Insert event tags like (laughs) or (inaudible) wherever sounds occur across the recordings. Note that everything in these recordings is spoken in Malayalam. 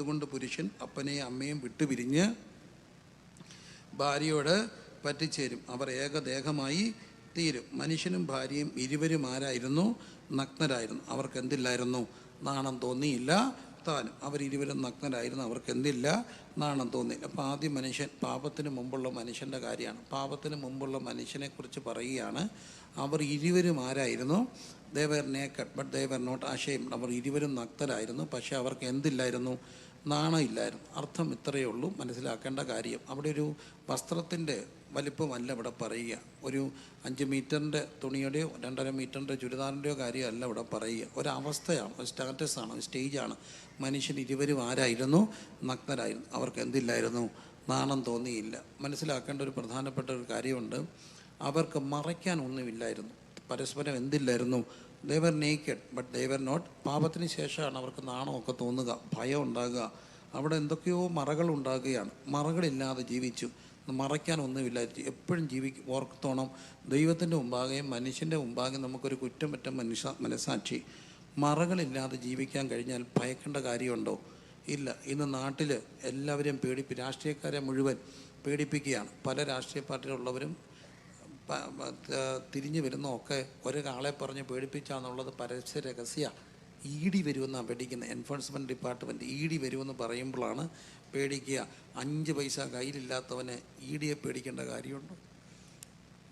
അതുകൊണ്ട് പുരുഷൻ അപ്പനെയും അമ്മയും വിട്ടുപിരിഞ്ഞ് ഭാര്യയോട് പറ്റിച്ചേരും. അവർ ഏകദേഹമായി തീരും. മനുഷ്യനും ഭാര്യയും ഇരുവരും ആരായിരുന്നു? നഗ്നരായിരുന്നു. അവർക്ക് എന്തില്ലായിരുന്നു? നാണം തോന്നിയില്ല. താനും. അവരിരുവരും നഗ്നരായിരുന്നു. അവർക്ക് എന്തില്ല? നാണം തോന്നിയില്ല അപ്പോൾ ആദ്യം മനുഷ്യൻ പാപത്തിന് മുമ്പുള്ള മനുഷ്യന്റെ കാര്യമാണ്. പാപത്തിന് മുമ്പുള്ള മനുഷ്യനെക്കുറിച്ച് പറയുകയാണ്. അവർ ഇരുവരും ആരായിരുന്നു? They were naked but they were not ashamed അവർ ഇരുവരും നഗ്നരായിരുന്നു. പക്ഷേ അവർക്ക് എന്തില്ലായിരുന്നു? നാണമില്ലായിരുന്നു. അർത്ഥം ഇത്രയേ ഉള്ളൂ. മനസ്സിലാക്കേണ്ട കാര്യം. അവിടെ ഒരു വസ്ത്രത്തിന്റെ വലിപ്പമല്ല ഇവിടെ പറയുക. ഒരു അഞ്ച് മീറ്ററിന്റെ തുണിയുടെയോ രണ്ടര മീറ്ററിന്റെ ചുരിദാറിന്റെയോ കാര്യമല്ല ഇവിടെ പറയുക. ഒരവസ്ഥയാണ് ഒരു സ്റ്റാറ്റസാണ് ഒരു സ്റ്റേജാണ്. മനുഷ്യൻ ഇരുവരും ആരായിരുന്നു? നഗ്നരായിരുന്നു. അവർക്ക് എന്തില്ലായിരുന്നു? നാണം തോന്നിയില്ല. മനസ്സിലാക്കേണ്ട ഒരു പ്രധാനപ്പെട്ട ഒരു കാര്യമുണ്ട്. അവർക്ക് മറയ്ക്കാൻ ഒന്നുമില്ലായിരുന്നു. പരസ്പരം എന്തില്ലായിരുന്നു? They were naked but they were not പാപത്തിന് ശേഷമാണ് അവർക്ക് നാണമൊക്കെ തോന്നുക ഭയം ഉണ്ടാകുക. അവിടെ എന്തൊക്കെയോ മറകൾ ഉണ്ടാകുകയാണ്. മറകളില്ലാതെ ജീവിച്ചു. മറയ്ക്കാൻ ഒന്നുമില്ല. എപ്പോഴും ജീവിക്കും ഓർത്തോണം. ദൈവത്തിന്റെ മുമ്പാകെയും മനുഷ്യന്റെ മുമ്പാകെയും നമുക്കൊരു കുറ്റമറ്റ മനുഷ്യ മനസാക്ഷി മറകളില്ലാതെ ജീവിക്കാൻ കഴിഞ്ഞാൽ ഭയക്കേണ്ട കാര്യമുണ്ടോ? ഇല്ല. ഇന്ന് നാട്ടിൽ എല്ലാവരെയും പേടിപ്പി രാഷ്ട്രീയക്കാരെ മുഴുവൻ പേടിപ്പിക്കുകയാണ്. പല രാഷ്ട്രീയ പാർട്ടിയിലുള്ളവരും തിരിഞ്ഞു വരുന്നതൊക്കെ ഒരാളെ പറഞ്ഞ് പേടിപ്പിച്ചാന്നുള്ളത് പരസ്യ രഹസ്യ. ഇ ഡി വരുമെന്നാണ് പേടിക്കുന്നത് എൻഫോഴ്സ്മെന്റ് ഡിപ്പാർട്ട്മെന്റ് ഇ ഡി വരുമെന്ന് പറയുമ്പോഴാണ് പേടിക്കുക. അഞ്ച് പൈസ കയ്യിലില്ലാത്തവന് ഇ ഡിയെ പേടിക്കേണ്ട കാര്യമുണ്ടോ?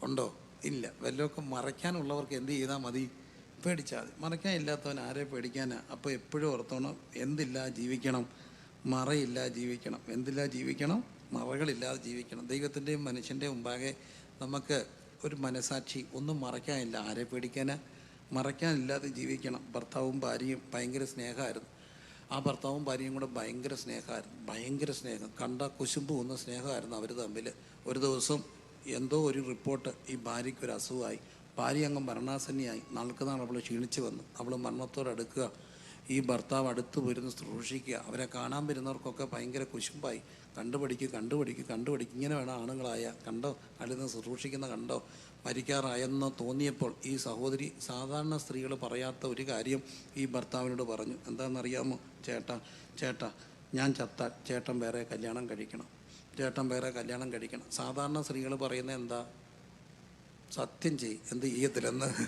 ഉണ്ടോ? ഇല്ല. വല്ലതൊക്കെ മറയ്ക്കാനുള്ളവർക്ക് എന്ത് ചെയ്താൽ മതി? പേടിച്ചാൽ മതി. മറയ്ക്കാൻ ഇല്ലാത്തവൻ ആരെ പേടിക്കാനാ? അപ്പോൾ എപ്പോഴും ഓർത്തോണം. എന്തില്ല ജീവിക്കണം? മറയില്ല ജീവിക്കണം. എന്തില്ല ജീവിക്കണം? മറകളില്ലാതെ ജീവിക്കണം. ദൈവത്തിന്റെയും മനുഷ്യന്റെയും മുമ്പാകെ നമുക്ക് ഒരു മനസാക്ഷി ഒന്നും മറയ്ക്കാനില്ല. ആരെ പേടിക്കാന്? മറയ്ക്കാനില്ലാതെ ജീവിക്കണം. ഭർത്താവും ഭാര്യയും ഭയങ്കര സ്നേഹമായിരുന്നു. ആ ഭർത്താവും ഭാര്യയും കൂടെ ഭയങ്കര സ്നേഹമായിരുന്നു. ഭയങ്കര സ്നേഹം. കണ്ട കുശുമ്പ് വന്ന സ്നേഹമായിരുന്നു അവർ തമ്മിൽ. ഒരു ദിവസം എന്തോ ഒരു റിപ്പോർട്ട് ഈ ഭാര്യയ്ക്ക് ഒരു അസുഖമായി. ഭാര്യ അങ്ങ് മരണാസന്നിയായി. നാൾക്ക് നാൾ അവൾ ക്ഷീണിച്ച് വന്നു. അവൾ മരണത്തോടെ അടുക്കുക. ഈ ഭർത്താവ് അടുത്ത് വരുന്ന ശുശ്രൂഷിക്കുക അവരെ കാണാൻ വരുന്നവർക്കൊക്കെ ഭയങ്കര കുശുമ്പായി. കണ്ടുപിടിക്കുക കണ്ടുപിടിക്കുക കണ്ടുപിടിക്കുക ഇങ്ങനെ വേണം ആണുങ്ങളായ കണ്ടോ? അല്ലെന്ന് ശുശ്രൂഷിക്കുന്ന കണ്ടോ? മരിക്കാറായെന്ന് തോന്നിയപ്പോൾ ഈ സഹോദരി സാധാരണ സ്ത്രീകൾ പറയാത്ത ഒരു കാര്യം ഈ ഭർത്താവിനോട് പറഞ്ഞു. എന്താണെന്നറിയാമോ? ചേട്ട ചേട്ട ഞാൻ ചത്താൽ ചേട്ടൻ വേറെ കല്യാണം കഴിക്കണം. ചേട്ടൻ വേറെ കല്യാണം കഴിക്കണം. സാധാരണ സ്ത്രീകൾ പറയുന്നത് എന്താ? സത്യം ചെയ്യും എന്ത് ചെയ്യത്തില്ലെന്ന്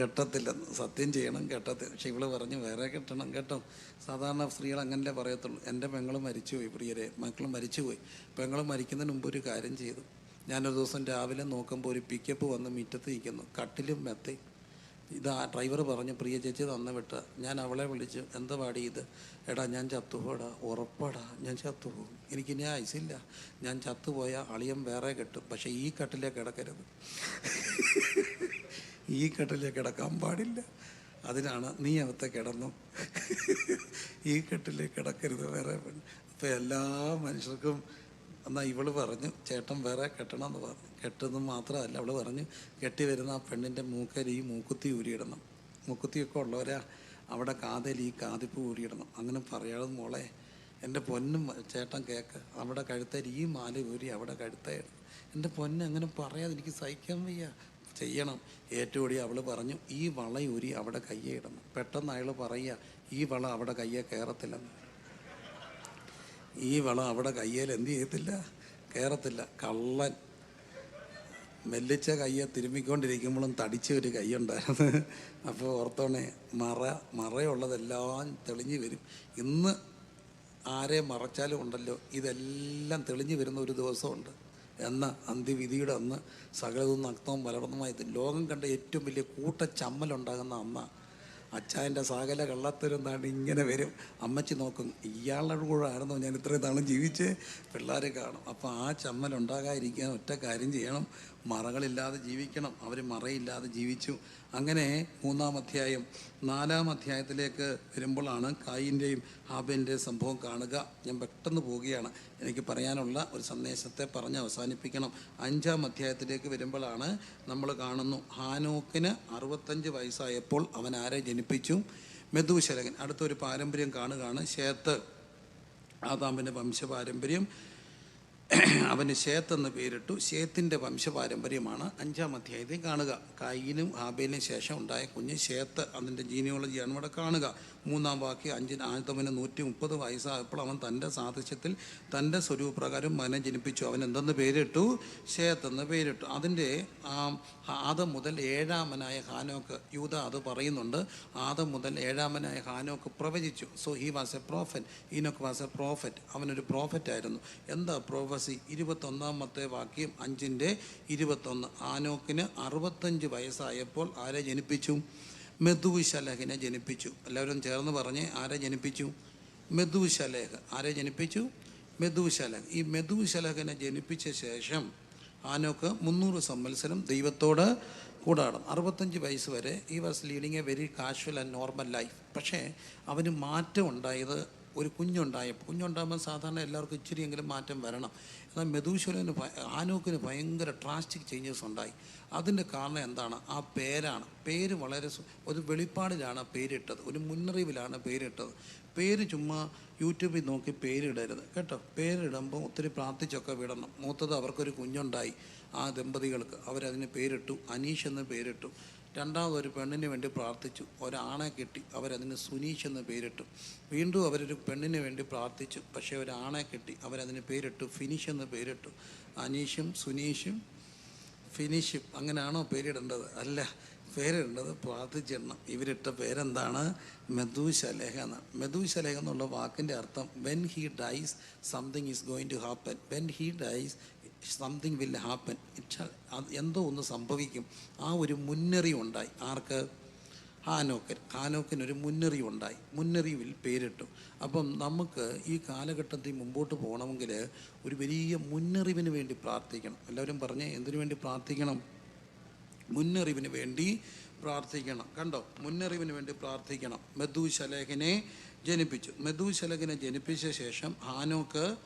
കെട്ടത്തില്ലെന്ന്. സത്യം ചെയ്യണം കെട്ടത്തില്ല പക്ഷെ ഇവൾ പറഞ്ഞു വേറെ കെട്ടണം കേട്ടോ. സാധാരണ സ്ത്രീകൾ അങ്ങനെ പറയത്തുള്ളൂ. എന്റെ പെങ്ങൾ മരിച്ചുപോയി പ്രിയരെ. മക്കൾ മരിച്ചുപോയി. പെങ്ങൾ മരിക്കുന്നതിന് മുമ്പ് ഒരു കാര്യം ചെയ്തു. ഞാനൊരു ദിവസം രാവിലെ നോക്കുമ്പോൾ ഒരു പിക്കപ്പ് വന്ന് മുറ്റത്ത് നിൽക്കുന്നു. കട്ടിലും മെത്തയും. ഇത് ആ ഡ്രൈവർ പറഞ്ഞു പ്രിയ ചേച്ചി തന്ന വിട്ട. ഞാൻ അവളെ വിളിച്ചു. എന്താ പാടി ഇത്? എടാ ഞാൻ ചത്തുപോടാ ഉറപ്പാടാ. ഞാൻ ചത്തുപോകും. എനിക്കിനി ഐസില്ല ഞാൻ ചത്തുപോയാൽ അളിയം വേറെ കെട്ടും. പക്ഷേ ഈ കട്ടിലേ കിടക്കരുത്. (laughs) ഈ കെട്ടിലേ കിടക്കാൻ പാടില്ല. അതിനാണ് നീ അകത്തെ കിടന്നു. (laughs) ഈ കെട്ടിലേ കിടക്കരുത് വേറെ. അപ്പം എല്ലാ മനുഷ്യർക്കും എന്നാൽ ഇവൾ പറഞ്ഞു ചേട്ടൻ വേറെ കെട്ടണം എന്ന് പറഞ്ഞു. കെട്ടുന്നത് മാത്രമല്ല അവൾ പറഞ്ഞു കെട്ടി വരുന്ന ആ പെണ്ണിന്റെ മൂക്കരി ഈ മൂക്കുത്തി ഊരിയിടണം. മൂക്കുത്തിയൊക്കെ ഉള്ളവരാ അവിടെ കാതൽ ഈ കാതിപ്പ് ഊരിയിടണം. അങ്ങനെ പറയാതെ മോളെ എന്റെ പൊന്നും ചേട്ടൻ കേക്ക് അവിടെ കഴുത്തേൽ ഈ മാല ഊരി അവിടെ കഴുത്തേയിടണം എന്റെ പൊന്നെ അങ്ങനെ പറയാതെ എനിക്ക് സഹിക്കാൻ വയ്യ. ചെയ്യണം. ഏറ്റവും അവൾ പറഞ്ഞു ഈ വള ഊരി അവിടെ കയ്യെ ഇടണം. പെട്ടെന്ന് അയാൾ പറയുക ഈ വള അവിടെ കയ്യെ കയറത്തില്ലെന്ന് ഈ വളം അവിടെ കയ്യേൽ എന്ത് ചെയ്യത്തില്ല? കയറത്തില്ല കള്ളൻ. മെല്ലിച്ച കയ്യെ തിരുമ്മിക്കൊണ്ടിരിക്കുമ്പോഴും തടിച്ച ഒരു കൈയുണ്ടായിരുന്നു. അപ്പോൾ ഓർത്തോണേ മറ മറയുള്ളതെല്ലാം തെളിഞ്ഞു വരും. ഇന്ന് ആരെ മറച്ചാലും ഉണ്ടല്ലോ. ഇതെല്ലാം തെളിഞ്ഞു വരുന്ന ഒരു ദിവസമുണ്ട്. എന്ന അന്ത്യവിധിയുടെ അന്ന് സകലതും നഗ്നവും വളർന്നുമായി ലോകം കണ്ട ഏറ്റവും വലിയ കൂട്ടച്ചമ്മലുണ്ടാകുന്ന അന്ന. അച്ചായന്റെ സകല കള്ളത്തരുന്നാണ് ഇങ്ങനെ വരും. അമ്മച്ചി നോക്കും ഇയാളുടെ കൂടെ ആയിരുന്നു ഞാൻ ഇത്രയും നാളും ജീവിച്ച്? പിള്ളേരെ കാണും. അപ്പോൾ ആ ചമ്മൽ ഉണ്ടാകാതിരിക്കാൻ ഒറ്റ കാര്യം ചെയ്യണം. മറകളില്ലാതെ ജീവിക്കണം. അവർ മറയില്ലാതെ ജീവിച്ചു. അങ്ങനെ മൂന്നാം അധ്യായം നാലാം അധ്യായത്തിലേക്ക് വരുമ്പോഴാണ് കായിന്റെയും ഹാബിന്റെയും സംഭവം കാണുക. ഞാൻ പെട്ടെന്ന് പോവുകയാണ്. എനിക്ക് പറയാനുള്ള ഒരു സന്ദേശത്തെ പറഞ്ഞ് അവസാനിപ്പിക്കണം. അഞ്ചാം അധ്യായത്തിലേക്ക് വരുമ്പോഴാണ് നമ്മൾ കാണുന്നു ഹാനോക്കിന് അറുപത്തഞ്ച് വയസ്സായപ്പോൾ അവൻ ആരെ ജനിപ്പിച്ചു? മെതുശലകൻ അടുത്തൊരു പാരമ്പര്യം കാണുകയാണ്. ശേത്ത് ആദാമിന്റെ വംശപാരമ്പര്യം. അവന് ശേത്ത് എന്ന് പേരിട്ടു. ശേത്തിന്റെ വംശപാരമ്പര്യമാണ് അഞ്ചാം അധ്യായത്തിൽ കാണുക. കായിനും ഹാബേലിനും ശേഷം ഉണ്ടായ കുഞ്ഞ് ശേത്ത് അതിന്റെ ജീനിയോളജിയാണ് ഇവിടെ കാണുക. മൂന്നാം വാക്യം അഞ്ചിന് ആദ്യത്തവന് നൂറ്റി മുപ്പത് വയസ്സായപ്പോൾ അവൻ തന്റെ സാദൃശ്യത്തിൽ തന്റെ സ്വരൂപപ്രകാരം മകനെ ജനിപ്പിച്ചു. അവൻ എന്തെന്ന് പേരിട്ടു? ശേത്ത് എന്ന് പേരിട്ടു. അതിന്റെ ആദം മുതൽ ഏഴാമനായ ഹാനോക്ക് യൂത അത് പറയുന്നുണ്ട്. ആദം മുതൽ ഏഴാമനായ ഹാനോക്ക് പ്രവചിച്ചു. So he was a prophet Enoch was a prophet അവനൊരു പ്രോഫറ്റ് ആയിരുന്നു. എന്താ പ്രോഫസി ഇരുപത്തൊന്നാമത്തെ വാക്യം അഞ്ചിന്റെ ഇരുപത്തൊന്ന്. ആനോക്കിന് അറുപത്തഞ്ച് വയസ്സായപ്പോൾ ആരെ ജനിപ്പിച്ചു? മെതുശലഹിനെ ജനിപ്പിച്ചു. എല്ലാവരും ചേർന്ന് പറഞ്ഞ് ആരെ ജനിപ്പിച്ചു? മെതുശലേഖ് ആരെ ജനിപ്പിച്ചു? മെതുശലഹ്. ഈ മെതുശലഹിനെ ജനിപ്പിച്ച ശേഷം ആനോക്ക് മുന്നൂറ് സംവത്സരം ദൈവത്തോട് കൂടാടും അറുപത്തഞ്ച് വയസ്സ് വരെ. He was leading a very casual and normal life പക്ഷേ അവന് മാറ്റം ഉണ്ടായത് ഒരു കുഞ്ഞുണ്ടായപ്പോൾ കുഞ്ഞുണ്ടാകുമ്പോൾ സാധാരണ എല്ലാവർക്കും ഇച്ചിരിയെങ്കിലും മാറ്റം വരണം. എന്നാൽ മെതൂശ്വരന് ആനൂക്കിന് ഭയങ്കര ട്രാസ്റ്റിക് ചേഞ്ചസ് ഉണ്ടായി. അതിന്റെ കാരണം എന്താണ്? ആ പേരാണ്. പേര് വളരെ ഒരു വെളിപ്പാടിലാണ് പേരിട്ടത്. ഒരു മുന്നറിവിലാണ് പേരിട്ടത്. പേര് ചുമ്മാ യൂട്യൂബിൽ നോക്കി പേരിടരുത്. കേട്ടോ? പേരിടുമ്പോൾ ഒത്തിരി പ്രാർത്ഥിച്ചൊക്കെ വിടണം. മൂത്തത് അവർക്കൊരു കുഞ്ഞുണ്ടായി. ആ ദമ്പതികൾക്ക് അവരതിന് പേരിട്ടു. അനീഷ് എന്ന് പേരിട്ടു. രണ്ടാമത് ഒരു പെണ്ണിന് വേണ്ടി പ്രാർത്ഥിച്ചു. ഒരാണെ കിട്ടി അവരതിന് സുനീഷ് എന്ന് പേരിട്ടു. വീണ്ടും അവരൊരു പെണ്ണിന് വേണ്ടി പ്രാർത്ഥിച്ചു. പക്ഷേ ഒരാണെ കിട്ടി അവരതിന് പേരിട്ടു. ഫിനിഷ് എന്ന് പേരിട്ടു. അനീഷും സുനീഷും ഫിനിഷും അങ്ങനെയാണോ പേരിടേണ്ടത്? അല്ല പേരിടേണ്ടത് പ്രാർത്ഥിച്ചിടണം. ഇവരിട്ട പേരെന്താണ്? മെദൂശലേഖ എന്നാണ്. മെദൂശലേഖ എന്നുള്ള വാക്കിന്റെ അർത്ഥം when he dies something is going to happen when he dies something will happen it എന്തോ ഒന്ന് സംഭവിക്കും. ആ ഒരു മുന്നറിവുണ്ടായി ആർക്ക്? ഹാനോക്കൻ. ഹാനോക്കിനൊരു മുന്നറിവുണ്ടായി മുന്നറിവിൽ പേരിട്ടു. അപ്പം നമുക്ക് ഈ കാലഘട്ടത്തിൽ മുമ്പോട്ട് പോകണമെങ്കിൽ ഒരു വലിയ മുന്നറിവിന് വേണ്ടി പ്രാർത്ഥിക്കണം. എല്ലാവരും പറഞ്ഞ് എന്തിനു വേണ്ടി പ്രാർത്ഥിക്കണം? മുന്നറിവിന് വേണ്ടി പ്രാർത്ഥിക്കണം. കണ്ടോ? മുന്നറിവിന് വേണ്ടി പ്രാർത്ഥിക്കണം. മെദൂശലേഖനെ ജനിപ്പിച്ചു. മെദൂശലഹിനെ ജനിപ്പിച്ച ശേഷം ഹാനോക്ക്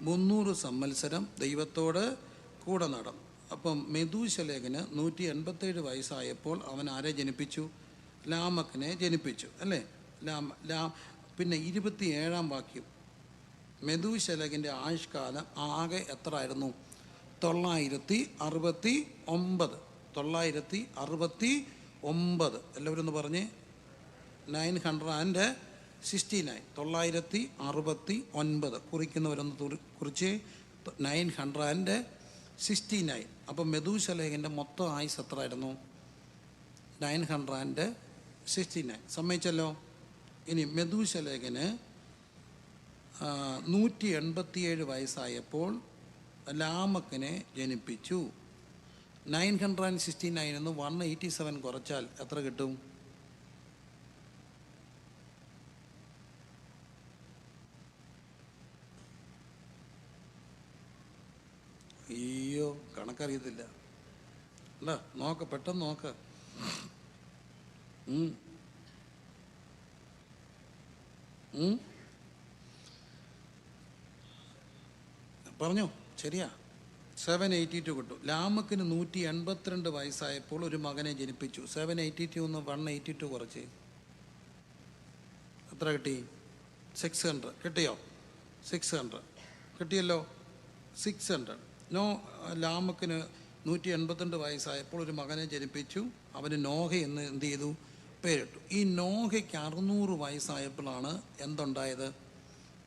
മുന്നൂറ് സമ്മത്സരം ദൈവത്തോട് കൂടെ നടന്നു അപ്പം മെദൂശലേഖന് നൂറ്റി എൺപത്തേഴ് വയസ്സായപ്പോൾ അവൻ ആരെ ജനിപ്പിച്ചു? ലാമക്കിനെ ജനിപ്പിച്ചു അല്ലേ? ലാമ ലാം പിന്നെ ഇരുപത്തി ഏഴാം വാക്യം. മെദൂശലകിന്റെ ആയുഷ്കാലം ആകെ എത്ര ആയിരുന്നു തൊള്ളായിരത്തി അറുപത്തി ഒമ്പത് തൊള്ളായിരത്തി അറുപത്തി ഒമ്പത് എല്ലാവരും ഒന്ന് പറഞ്ഞേ. Nine hundred and sixty nine തൊള്ളായിരത്തി അറുപത്തി ഒൻപത്. കുറിക്കുന്നവരൊന്ന് കുറിച്ച് nine hundred and sixty nine അപ്പം മെദൂശലേഖന്റെ മൊത്തം ആയുസ് എത്രയായിരുന്നു? Nine hundred and sixty nine സമ്മതിച്ചല്ലോ? ഇനി മെദൂശലേഖന് നൂറ്റി എൺപത്തിയേഴ് വയസ്സായപ്പോൾ ലാമക്കിനെ ജനിപ്പിച്ചു. Nine hundred and sixty nine എന്ന് വൺ എയ്റ്റി സെവൻ കുറച്ചാൽ എത്ര കിട്ടും? അയ്യോ കണക്കറിയത്തില്ല. അല്ല നോക്ക പെട്ടെന്ന് നോക്ക. പറഞ്ഞു ശരിയാ. സെവൻ എയ്റ്റി ടു കിട്ടും. ലാമക്കിന് നൂറ്റി എൺപത്തിരണ്ട് വയസ്സായപ്പോൾ ഒരു മകനെ ജനിപ്പിച്ചു. സെവൻ എയ്റ്റി ടു ഒന്ന് വൺ എയ്റ്റി ടു കുറച്ച്. എത്ര കിട്ടി? സിക്സ് ഹൺഡ്രഡ് കിട്ടിയോ? സിക്സ് ഹൺഡ്രഡ് കിട്ടിയല്ലോ? സിക്സ് ഹൺഡ്രഡ് നോ ലാമക്കിന് നൂറ്റി എൺപത്തിരണ്ട് വയസ്സായപ്പോൾ ഒരു മകനെ ജനിപ്പിച്ചു. അവന് നോഹ എന്ന് എന്ത് ചെയ്തു? പേരിട്ടു. ഈ നോഹയ്ക്ക് അറുന്നൂറ് വയസ്സായപ്പോഴാണ് എന്തുണ്ടായത്?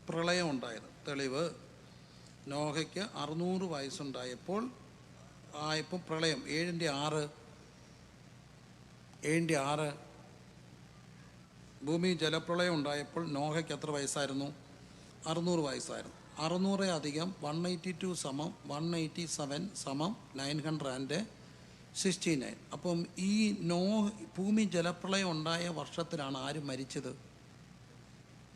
പ്രളയം ഉണ്ടായത് തെളിവ് നോഹയ്ക്ക് അറുന്നൂറ് വയസ്സുണ്ടായപ്പോൾ ആയപ്പോൾ പ്രളയം. ഏഴിന്റെ ആറ് ഏഴിന്റെ ആറ് ഭൂമി ജലപ്രളയം ഉണ്ടായപ്പോൾ നോഹയ്ക്ക് എത്ര വയസ്സായിരുന്നു? അറുന്നൂറ് വയസ്സായിരുന്നു. അറുന്നൂറ് അധികം വൺ എയ്റ്റി ടു സമം വൺ എയ്റ്റി സെവൻ സമം nine hundred and sixty nine അപ്പം ഈ നോ ഭൂമി ജലപ്രളയം ഉണ്ടായ വർഷത്തിലാണ് ആര് മരിച്ചത്?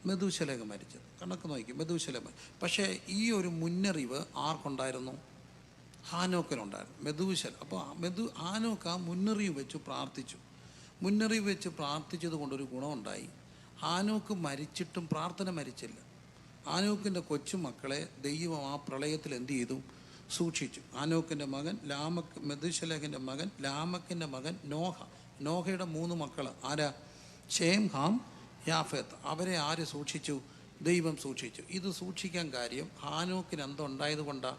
മെതുശലക മരിച്ചത്. കണക്ക് നോക്കി മെതുശലക പക്ഷേ ഈ ഒരു മുന്നറിവ് ആർക്കുണ്ടായിരുന്നു? ഹാനോക്കനുണ്ടായിരുന്നു മെതുശൽ അപ്പോൾ മെതു ഹാനോക്ക മുന്നറിവ് വെച്ച് പ്രാർത്ഥിച്ചു. മുന്നറിവ് വെച്ച് പ്രാർത്ഥിച്ചത് കൊണ്ടൊരു ഗുണമുണ്ടായി. ഹാനോക്ക് മരിച്ചിട്ടും പ്രാർത്ഥന മരിച്ചില്ല. ഹാനോക്കിന്റെ കൊച്ചുമക്കളെ ദൈവം ആ പ്രളയത്തിൽ എന്ത് ചെയ്തു? സൂക്ഷിച്ചു. ആനോക്കിന്റെ മകൻ ലാമക്ക് മെതുശലഹിന്റെ മകൻ ലാമക്കിന്റെ മകൻ നോഹ. നോഹയുടെ മൂന്ന് മക്കൾ ആരാ? ഷേം ഹാം യാഫേത്ത്. അവരെ ആര് സൂക്ഷിച്ചു? ദൈവം സൂക്ഷിച്ചു. ഇത് സൂക്ഷിക്കാൻ കാര്യം ഹാനോക്കിന് എന്തുണ്ടായത് കൊണ്ടാണ്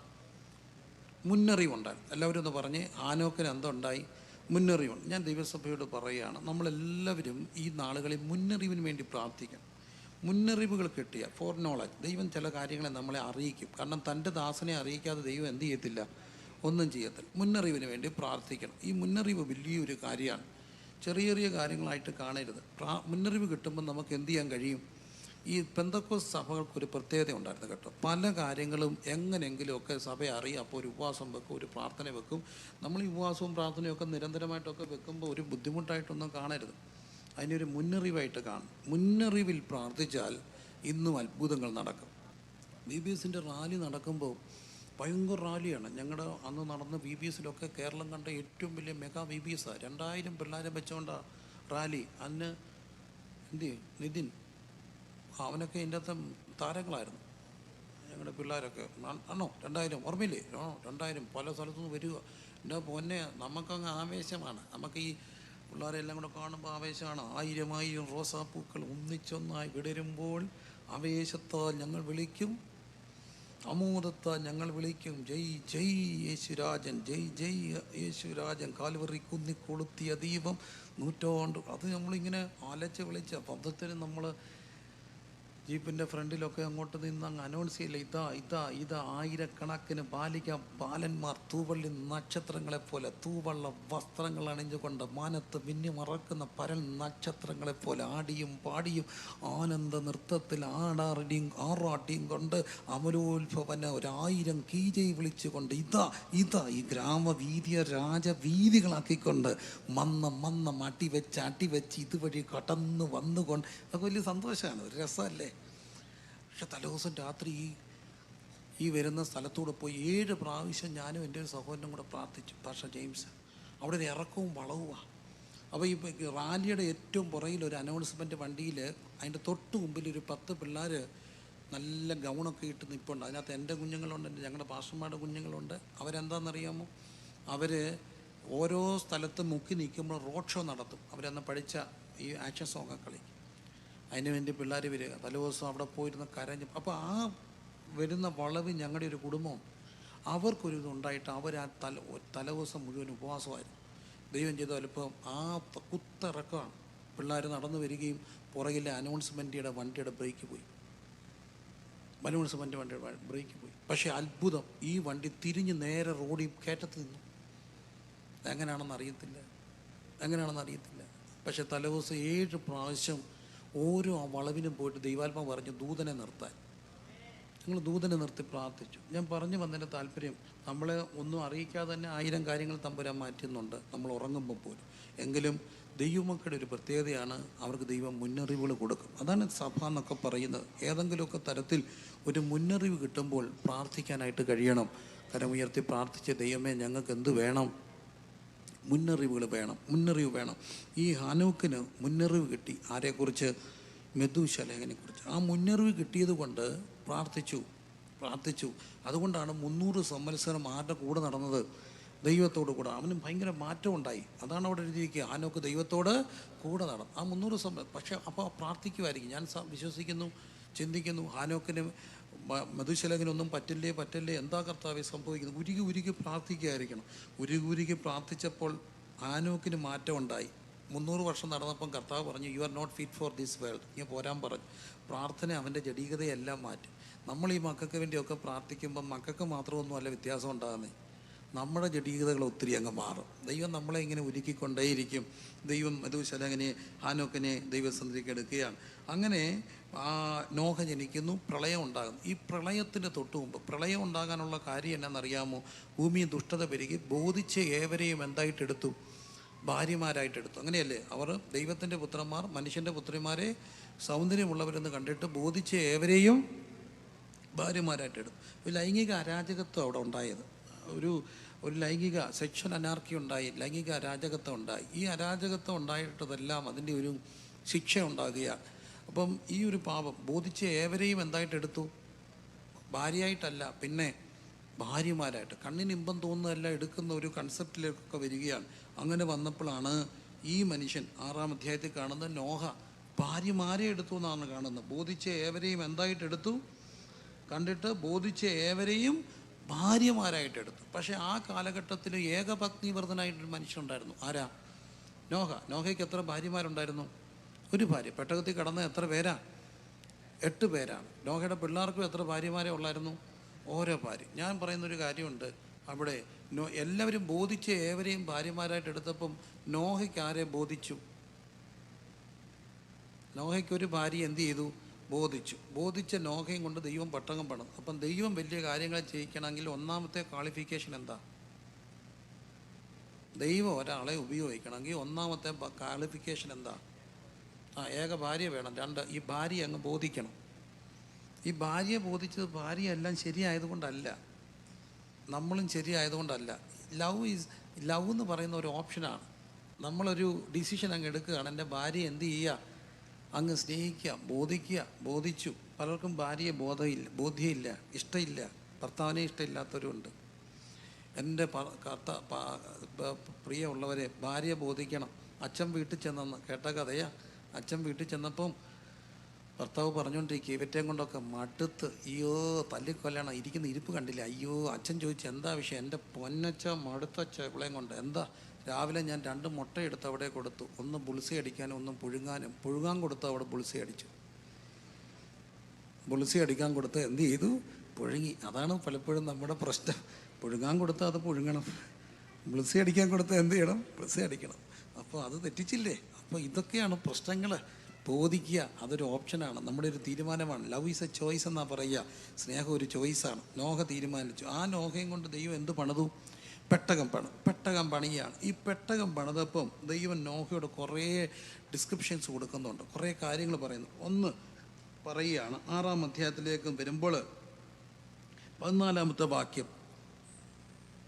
മുന്നറിവുണ്ടായി എല്ലാവരും ഒന്ന് പറഞ്ഞ് ഹാനോക്കിന് എന്തുണ്ടായി മുന്നറിവുണ്ട്. ഞാൻ ദൈവസഭയോട് പറയുകയാണ് നമ്മളെല്ലാവരും ഈ നാളുകളിൽ മുന്നറിവിന് വേണ്ടി പ്രാർത്ഥിക്കണം. മുന്നറിവുകൾ കിട്ടിയ ഫോർ നോളജ് ദൈവം ചില കാര്യങ്ങളെ നമ്മളെ അറിയിക്കും. കാരണം തന്റെ ദാസനെ അറിയിക്കാതെ ദൈവം എന്ത് ചെയ്യത്തില്ല? ഒന്നും ചെയ്യത്തില്ല. മുന്നറിവിന് വേണ്ടി പ്രാർത്ഥിക്കണം. ഈ മുന്നറിവ് വലിയൊരു കാര്യമാണ്. ചെറിയ ചെറിയ കാര്യങ്ങളായിട്ട് കാണരുത്. പ്രാ മുന്നറിവ് കിട്ടുമ്പോൾ നമുക്ക് എന്ത് ചെയ്യാൻ കഴിയും? ഈ പെന്തക്കോസ് സഭകൾക്കൊരു പ്രത്യേകത ഉണ്ടായിരുന്നു കേട്ടോ. പല കാര്യങ്ങളും എങ്ങനെയെങ്കിലുമൊക്കെ സഭ അറിയാം. അപ്പോൾ ഒരു ഉപവാസം വെക്കും ഒരു പ്രാർത്ഥന വെക്കും. നമ്മൾ ഈ ഉപവാസവും പ്രാർത്ഥനയും ഒക്കെ നിരന്തരമായിട്ടൊക്കെ വെക്കുമ്പോൾ ഒരു ബുദ്ധിമുട്ടായിട്ടൊന്നും കാണരുത്. അതിനൊരു മുന്നറിവായിട്ട് കാണും. മുന്നറിവിൽ പ്രാർത്ഥിച്ചാൽ ഇന്നും അത്ഭുതങ്ങൾ നടക്കും. ബി ബി എസിന്റെ റാലി നടക്കുമ്പോൾ ഭയങ്കര റാലിയാണ്. ഞങ്ങളുടെ അന്ന് നടന്ന ബി ബി എസിലൊക്കെ കേരളം കണ്ട ഏറ്റവും വലിയ മെഗാ ബി ബി എസാണ് രണ്ടായിരം പിള്ളേരെ വെച്ചുകൊണ്ടാണ് റാലി. അന്ന് എന്ത്? നിതിൻ അവനൊക്കെ ഇതിന്റെ അകത്ത് താരങ്ങളായിരുന്നു. ഞങ്ങളുടെ പിള്ളേരൊക്കെ. ആണോ രണ്ടായിരം. ഓർമ്മയില്ലേ? ആണോ രണ്ടായിരം. പല സ്ഥലത്തുനിന്ന് വരിക എന്റെ പൊന്നെ നമുക്കങ്ങ് ആവേശമാണ്. നമുക്ക് ഈ പിള്ളേരെല്ലാം കൂടെ കാണുമ്പോൾ ആവേശമാണ്. ആയിരം ആയിരം റോസാപ്പൂക്കൾ ഒന്നിച്ചൊന്നായി വിടരുമ്പോൾ ആവേശത്താൽ ഞങ്ങൾ വിളിക്കും. അമോദത്താൽ ഞങ്ങൾ വിളിക്കും. ജയ് ജയ് യേശുരാജൻ ജയ് ജയ് യേശുരാജൻ. കാൽവറി കുന്നി കൊളുത്തിയ ദീപം നൂറ്റാണ്ട്. അത് നമ്മളിങ്ങനെ അലച്ച് വിളിച്ച പദ്ധത്തിന് നമ്മൾ ജീപ്പിന്റെ ഫ്രണ്ടിലൊക്കെ അങ്ങോട്ട് നിന്ന് അങ്ങ് അനൗൺസ് ചെയ്യില്ല? ഇതാ ഇതാ ഇതാ ആയിരക്കണക്കിന് ബാലിക ബാലന്മാർ തൂവള്ളി നക്ഷത്രങ്ങളെ പോലെ തൂവള്ള വസ്ത്രങ്ങൾ അണിഞ്ഞുകൊണ്ട് മാനത്ത് മിന്നി മറക്കുന്ന പരൽ നക്ഷത്രങ്ങളെ പോലെ ആടിയും പാടിയും ആനന്ദ നൃത്തത്തിൽ ആടാറിടിയും ആറാട്ടിയും കൊണ്ട് അമലോത്ഭവന ഒരായിരം കീജൈ വിളിച്ചുകൊണ്ട് ഇതാ ഇതാ ഈ ഗ്രാമവീതിയെ രാജവീതികളാക്കിക്കൊണ്ട് മന്ന മന്നം അട്ടിവെച്ച് അട്ടിവെച്ച് അട്ടി വെച്ച് ഇതുവഴി കടന്നു വന്നുകൊണ്ട്. അതൊക്കെ വലിയ സന്തോഷമാണ്. ഒരു രസമല്ലേ? പക്ഷെ തലേദിവസം രാത്രി ഈ ഈ വരുന്ന സ്ഥലത്തൂടെ പോയി ഏഴ് പ്രാവശ്യം ഞാനും എന്റെ ഒരു സഹോദരനും കൂടെ പ്രാർത്ഥിച്ചു പാഷ ജെയിംസ്. അവിടെ ഒരു ഇറക്കവും വളവുമാണ് അപ്പോൾ ഈ ഈ റാലിയുടെ ഏറ്റവും പുറകിൽ ഒരു അനൗൺസ്മെന്റ് വണ്ടിയിൽ അതിന്റെ തൊട്ട് മുമ്പിൽ ഒരു പത്ത് പിള്ളേർ നല്ല ഗൗണൊക്കെ ഇട്ട് നിൽപ്പുണ്ട് അതിനകത്ത് എന്റെ കുഞ്ഞുങ്ങളുണ്ട് എന്റെ ഞങ്ങളുടെ പാഷന്മാരുടെ കുഞ്ഞുങ്ങളുണ്ട്. അവരെന്താണെന്നറിയാമോ? അവർ ഓരോ സ്ഥലത്ത് മുക്കി നിൽക്കുമ്പോൾ റോഡ് ഷോ നടത്തും. അവരന്ന് പഠിച്ച ഈ ആക്ഷൻ സോങ്ങൊക്കെ കളിക്കും അതിന് വേണ്ടി പിള്ളേർ വരിക. തലേദിവസം അവിടെ പോയിരുന്ന കരഞ്ഞ്. അപ്പോൾ ആ വരുന്ന വളവ് ഞങ്ങളുടെ ഒരു കുടുംബം അവർക്കൊരു ഇതുണ്ടായിട്ട് അവർ ആ തല തലേദിവസം മുഴുവൻ ഉപവാസമായിരുന്നു. ദൈവം ചെയ്ത അല്പം ആ കുത്തിറക്കമാണ്. പിള്ളേർ നടന്നു വരികയും പുറകിലെ അനൗൺസ്മെന്റിയുടെ വണ്ടിയുടെ ബ്രേക്ക് പോയി. അനൗൺസ്മെന്റ് വണ്ടിയുടെ ബ്രേക്ക് പോയി. പക്ഷേ അത്ഭുതം ഈ വണ്ടി തിരിഞ്ഞ് നേരെ റോഡിൽ കയറ്റത്ത് നിന്നു. എങ്ങനെയാണെന്ന് അറിയത്തില്ല. എങ്ങനെയാണെന്ന് അറിയത്തില്ല. പക്ഷെ തലേദിവസം ഏഴ് പ്രാവശ്യം ഓരോ വളവിനും പോയിട്ട് ദൈവാത്മാവ് പറഞ്ഞു ദൂതനെ നിർത്താൻ. ഞങ്ങൾ ദൂതനെ നിർത്തി പ്രാർത്ഥിച്ചു. ഞാൻ പറഞ്ഞു വന്നതിന്റെ താല്പര്യം നമ്മളെ ഒന്നും അറിയിക്കാതെ തന്നെ ആയിരം കാര്യങ്ങൾ തമ്പുരാൻ മാറ്റുന്നുണ്ട്. നമ്മൾ ഉറങ്ങുമ്പോൾ പോലും. എങ്കിലും ദൈവമക്കളുടെ ഒരു പ്രത്യേകതയാണ് അവർക്ക് ദൈവം മുന്നറിവുകൾ കൊടുക്കും. അതാണ് സഭ എന്നൊക്കെ പറയുന്നത്. ഏതെങ്കിലുമൊക്കെ തരത്തിൽ ഒരു മുന്നറിവ് കിട്ടുമ്പോൾ പ്രാർത്ഥിക്കാനായിട്ട് കഴിയണം. കരമുയർത്തി പ്രാർത്ഥിച്ച ദൈവമേ ഞങ്ങൾക്ക് എന്ത് വേണം? മുന്നറിവുകൾ വേണം മുന്നറിവ് വേണം. ഈ ഹാനോക്കിന് മുന്നറിവ് കിട്ടി. ആരെക്കുറിച്ച്? മെതുശലേഖനെ കുറിച്ച് ആ മുന്നറിവ് കിട്ടിയത് കൊണ്ട് പ്രാർത്ഥിച്ചു പ്രാർത്ഥിച്ചു. അതുകൊണ്ടാണ് മുന്നൂറ് സംവത്സരം ആരുടെ കൂടെ നടന്നത്? ദൈവത്തോട് കൂടെ. അവന് ഭയങ്കര മാറ്റം ഉണ്ടായി അതാണ് അവിടെ എഴുതിയിരിക്കുക. ആനോക്ക് ദൈവത്തോട് കൂടെ നടന്നു. ആ മുന്നൂറ് സമയം പക്ഷേ അപ്പോൾ പ്രാർത്ഥിക്കുമായിരിക്കും. ഞാൻ വിശ്വസിക്കുന്നു ചിന്തിക്കുന്നു. ഹാനോക്കിന് മ- മധുശലകനൊന്നും പറ്റില്ലേ പറ്റില്ലേ? എന്താ കർത്താവെ സംഭവിക്കുന്നത്? ഉരുകി ഉരുകി പ്രാർത്ഥിക്കുകയായിരിക്കണം. ഉരുകി ഉരുകി പ്രാർത്ഥിച്ചപ്പോൾ ആനോക്കിന് മാറ്റം ഉണ്ടായി മുന്നൂറ് വർഷം നടന്നപ്പം കർത്താവ് പറഞ്ഞു you are not fit for this world ഇങ്ങനെ പോരാൻ പറഞ്ഞു. പ്രാർത്ഥന അവന്റെ ജടീകതയെല്ലാം മാറ്റി. നമ്മൾ ഈ മക്കൾക്ക് വേണ്ടിയൊക്കെ പ്രാർത്ഥിക്കുമ്പോൾ മക്കൾക്ക് മാത്രമൊന്നും അല്ല വ്യത്യാസം ഉണ്ടാകുന്നത് നമ്മുടെ ജടീകതകൾ ഒത്തിരി അങ്ങ് മാറും. ദൈവം നമ്മളെ ഇങ്ങനെ ഒരുക്കിക്കൊണ്ടേയിരിക്കും ദൈവം മധുശലകനെ ഹാനോക്കിനെ ദൈവസന്ധിക്ക് എടുക്കുകയാണ്. അങ്ങനെ ആ നോഹ ജനിക്കുന്നു പ്രളയം ഉണ്ടാകുന്നു. ഈ പ്രളയത്തിന് തൊട്ട് മുമ്പ് പ്രളയം ഉണ്ടാകാനുള്ള കാര്യം എന്നാണെന്നറിയാമോ? ഭൂമിയിൽ ദുഷ്ടത പെരുകി ബോധിച്ച ഏവരെയും എന്തായിട്ടെടുത്തു ഭാര്യമാരായിട്ടെടുത്തു അങ്ങനെയല്ലേ? അവർ ദൈവത്തിന്റെ പുത്രന്മാർ മനുഷ്യന്റെ പുത്രിമാരെ സൗന്ദര്യമുള്ളവരെന്ന് കണ്ടിട്ട് ബോധിച്ച ഏവരെയും ഭാര്യമാരായിട്ടെടുത്തു ഒരു ലൈംഗിക അരാജകത്വം അവിടെ ഉണ്ടായത്. ഒരു ഒരു ലൈംഗിക സെക്ഷൽ അനാർക്കി ഉണ്ടായി ലൈംഗിക അരാജകത്വം ഉണ്ടായി. ഈ അരാജകത്വം ഉണ്ടായിട്ടതെല്ലാം അതിന്റെ ഒരു ശിക്ഷ ഉണ്ടാകുകയാണ്. അപ്പം ഈ ഒരു പാപം ബോധിച്ച ഏവരെയും എന്തായിട്ട് എടുത്തു? ഭാര്യയായിട്ടല്ല പിന്നെ ഭാര്യമാരായിട്ട്. കണ്ണിന് ഇമ്പം തോന്നുന്നതല്ല എടുക്കുന്ന ഒരു കൺസെപ്റ്റിലേക്കൊക്കെ വരികയാണ്. അങ്ങനെ വന്നപ്പോഴാണ് ഈ മനുഷ്യൻ ആറാം അധ്യായത്തിൽ കാണുന്ന നോഹ ഭാര്യമാരെ എടുത്തു എന്നാണ് കാണുന്നത്. ബോധിച്ച ഏവരെയും എന്തായിട്ട് എടുത്തു? കണ്ടിട്ട് ബോധിച്ച ഏവരെയും ഭാര്യമാരായിട്ട് എടുത്തു. പക്ഷേ ആ കാലഘട്ടത്തിൽ മനുഷ്യൻ മനുഷ്യനുണ്ടായിരുന്നു ആരാ? നോഹ. നോഹയ്ക്ക് എത്ര ഭാര്യമാരുണ്ടായിരുന്നു? ഒരു ഭാര്യ. പെട്ടകത്തിൽ കടന്ന എത്ര പേരാ? എട്ട് പേരാണ്. നോഹയുടെ പിള്ളേർക്കും എത്ര ഭാര്യമാരെ ഉള്ളായിരുന്നു? ഓരോ ഭാര്യ. ഞാൻ പറയുന്നൊരു കാര്യമുണ്ട്. അവിടെ നോ എല്ലാവരും ബോധിച്ച് ഏവരെയും ഭാര്യമാരായിട്ട് എടുത്തപ്പം നോഹയ്ക്ക് ആരെ ബോധിച്ചു? നോഹയ്ക്ക് ഒരു ഭാര്യ എന്ത് ചെയ്തു? ബോധിച്ചു. ബോധിച്ച നോഹയും കൊണ്ട് ദൈവം പട്ടകം പണം അപ്പം ദൈവം വലിയ കാര്യങ്ങൾ ചെയ്യിക്കണമെങ്കിൽ ഒന്നാമത്തെ ക്വാളിഫിക്കേഷൻ എന്താ? ദൈവം ഒരാളെ ഉപയോഗിക്കണമെങ്കിൽ ഒന്നാമത്തെ ക്വാളിഫിക്കേഷൻ എന്താ? ആ ഏക ഭാര്യ വേണം. രണ്ട് ഈ ഭാര്യ അങ്ങ് ബോധിക്കണം. ഈ ഭാര്യയെ ബോധിച്ചത് ഭാര്യ എല്ലാം ശരിയായതുകൊണ്ടല്ല. നമ്മളും ശരിയായതുകൊണ്ടല്ല. ലവ് ഈസ് ലവ് എന്ന് പറയുന്ന ഒരു ഓപ്ഷനാണ്. നമ്മളൊരു ഡിസിഷൻ അങ്ങ് എടുക്കുകയാണ്. എന്റെ ഭാര്യ എന്ത് ചെയ്യുക? അങ്ങ് സ്നേഹിക്കുക ബോധിക്കുക ബോധിച്ചു. പലർക്കും ഭാര്യയെ ബോധമില്ല ബോധ്യമില്ല ഇഷ്ടമില്ല. ഭർത്താവിനെ ഇഷ്ടമില്ലാത്തവരുണ്ട് എന്റെ കർത്ത പ്രിയമുള്ളവരെ ഭാര്യ ബോധിക്കണം. അച്ഛൻ വീട്ടിൽ ചെന്നെന്ന് കേട്ട കഥയാ. അച്ഛൻ വീട്ടിൽ ചെന്നപ്പം ഭർത്താവ് പറഞ്ഞുകൊണ്ടിരിക്കുക ഇവറ്റേം കൊണ്ടൊക്കെ മടുത്ത് അയ്യോ തല്ലിക്കൊല്ലണം ഇരിക്കുന്ന ഇരിപ്പ് കണ്ടില്ല അയ്യോ അച്ഛൻ ചോദിച്ചു എന്താ വിഷയം? എന്റെ പൊന്നച്ച മടുത്തച്ച ഇവളെയും കൊണ്ട് എന്താ? രാവിലെ ഞാൻ രണ്ട് മുട്ട എടുത്ത് അവിടെ കൊടുത്തു ഒന്ന് ബുൾസി അടിക്കാനും ഒന്ന് പുഴുങ്ങാനും പുഴുങ്ങാൻ കൊടുത്തു അവിടെ ബുൾസി അടിച്ചു ബുൾസി അടിക്കാൻ കൊടുത്ത് എന്ത് ചെയ്തു? പുഴുങ്ങി. അതാണ് പലപ്പോഴും നമ്മുടെ പ്രശ്നം. പുഴുങ്ങാൻ കൊടുത്താൽ അത് പുഴുങ്ങണം. ബുൾസി അടിക്കാൻ കൊടുത്ത് എന്ത് ചെയ്യണം? ബുൾസി അടിക്കണം അപ്പോൾ അത് തെറ്റിച്ചില്ലേ? അപ്പോൾ ഇതൊക്കെയാണ് പ്രശ്നങ്ങൾ ബോധിക്കുക അതൊരു ഓപ്ഷനാണ്. നമ്മുടെ ഒരു തീരുമാനമാണ്. ലവ് ഈസ് എ ചോയ്സ് എന്നാണ് പറയുക. സ്നേഹം ഒരു ചോയ്സാണ്. നോഹ തീരുമാനിച്ചു. ആ നോഹയും കൊണ്ട് ദൈവം എന്ത് പണിതു? പെട്ടകം പണി. പെട്ടകം പണിയാണ് ഈ പെട്ടകം പണിതപ്പം ദൈവം നോഹയോട് കുറേ ഡിസ്ക്രിപ്ഷൻസ് കൊടുക്കുന്നുണ്ട്. കുറേ കാര്യങ്ങൾ പറയുന്നു. ഒന്ന് പറയുകയാണ്. ആറാം അധ്യായത്തിലേക്ക് വരുമ്പോൾ പതിനാലാമത്തെ വാക്യം.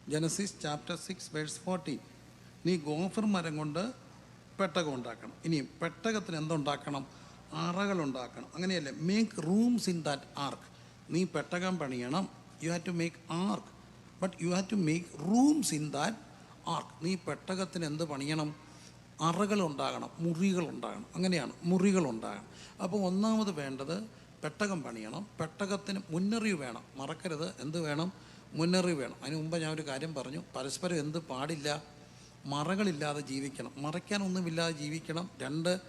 Genesis chapter six verse fourteen നീ ഗോഫർ മരം കൊണ്ട് പെട്ടകം ഉണ്ടാക്കണം. ഇനിയും പെട്ടകത്തിന് എന്തുണ്ടാക്കണം? അറകൾ ഉണ്ടാക്കണം. അങ്ങനെയല്ലേ? Make rooms in that ark നീ പെട്ടകം പണിയണം. You have to make ark but you have to make rooms in that ark നീ പെട്ടകത്തിന് എന്ത് പണിയണം? അറകൾ ഉണ്ടാകണം. മുറികൾ ഉണ്ടാകണം. അങ്ങനെയാണ്. മുറികൾ ഉണ്ടാകണം. അപ്പോൾ ഒന്നാമത് വേണ്ടത് പെട്ടകം പണിയണം. പെട്ടകത്തിന് മുന്നറിവ് വേണം. മറക്കരുത്. എന്ത് വേണം? മുന്നറിവ് വേണം. അതിന് മുമ്പ് ഞാൻ ഒരു കാര്യം പറഞ്ഞു. പരസ്പരം എന്ത് പാടില്ല? മറകളില്ലാതെ ജീവിക്കണം. മറയ്ക്കാനൊന്നുമില്ലാതെ ജീവിക്കണം. രണ്ട്